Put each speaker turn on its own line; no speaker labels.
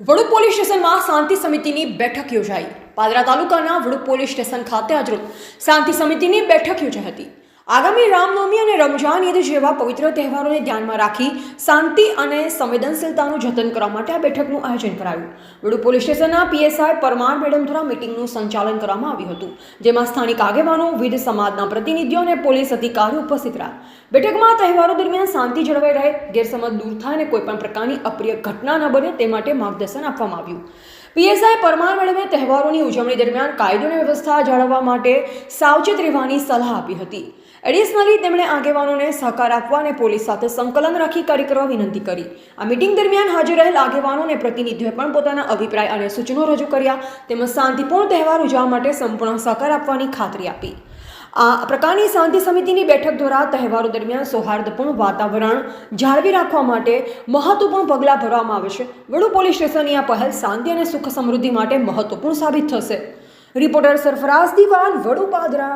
વડુ police સ્ટેશનમાં શાંતિ સમિતિની બેઠક યોજાઈ. પાદરા તાલુકાના વડુ પોલીસ સ્ટેશન ખાતે આજરોજ શાંતિ સમિતિની બેઠક યોજાઈ હતી. આગામી રામનવમી અને રમજાન ઈદ જેવા પવિત્ર તહેવારોને ધ્યાનમાં રાખી શાંતિ અને સંવેદનશીલતાનું જતન કરવા માટે આ બેઠકનું આયોજન કરાયું. વડુ પોલીસ સ્ટેશનના પીએસઆઈ પરમાર મેડમ દ્વારા મિટિંગનું સંચાલન કરવામાં આવ્યું હતું, જેમાં સ્થાનિક આગેવાનો, વિવિધ સમાજના પ્રતિનિધિઓ અને પોલીસ અધિકારીઓ ઉપસ્થિત રહ્યા. બેઠકમાં તહેવારો દરમિયાન શાંતિ જળવાઈ રહે, ગેરસમજ દૂર થાય અને કોઈપણ પ્રકારની અપ્રિય ઘટના ન બને તે માટે માર્ગદર્શન આપવામાં આવ્યું. પીએસઆઈ પરમાર મેડમે તહેવારોની ઉજવણી દરમિયાન કાયદો અને વ્યવસ્થા જાળવવા માટે સાવચેત રહેવાની સલાહ આપી હતી. એડિશનલી તેમણે આગેવાનોને સહકાર આપવા અને પોલીસ સાથે સંકલન રાખી કાર્ય કરવા વિનંતી કરી. આ મિટિંગ દરમિયાન હાજર રહેલ આગેવાનો અને પ્રતિનિધિઓએ પણ પોતાના અભિપ્રાય અને સૂચનો રજૂ કર્યા. તેમજ શાંતિપૂર્ણ તહેવાર ઉજવવા માટે સંપૂર્ણ સહકાર આપવાની ખાતરી આપી. આ પ્રકારની શાંતિ સમિતિની બેઠક દ્વારા તહેવારો દરમિયાન સૌહાર્દપૂર્ણ વાતાવરણ જાળવી રાખવા માટે મહત્વપૂર્ણ પગલાં ભરવામાં આવે છે. વડુ પોલીસ સ્ટેશનની આ પહેલ શાંતિ અને સુખ સમૃદ્ધિ માટે મહત્વપૂર્ણ સાબિત થશે. રિપોર્ટર સરફરાઝ દિવાન વડુ પાદરા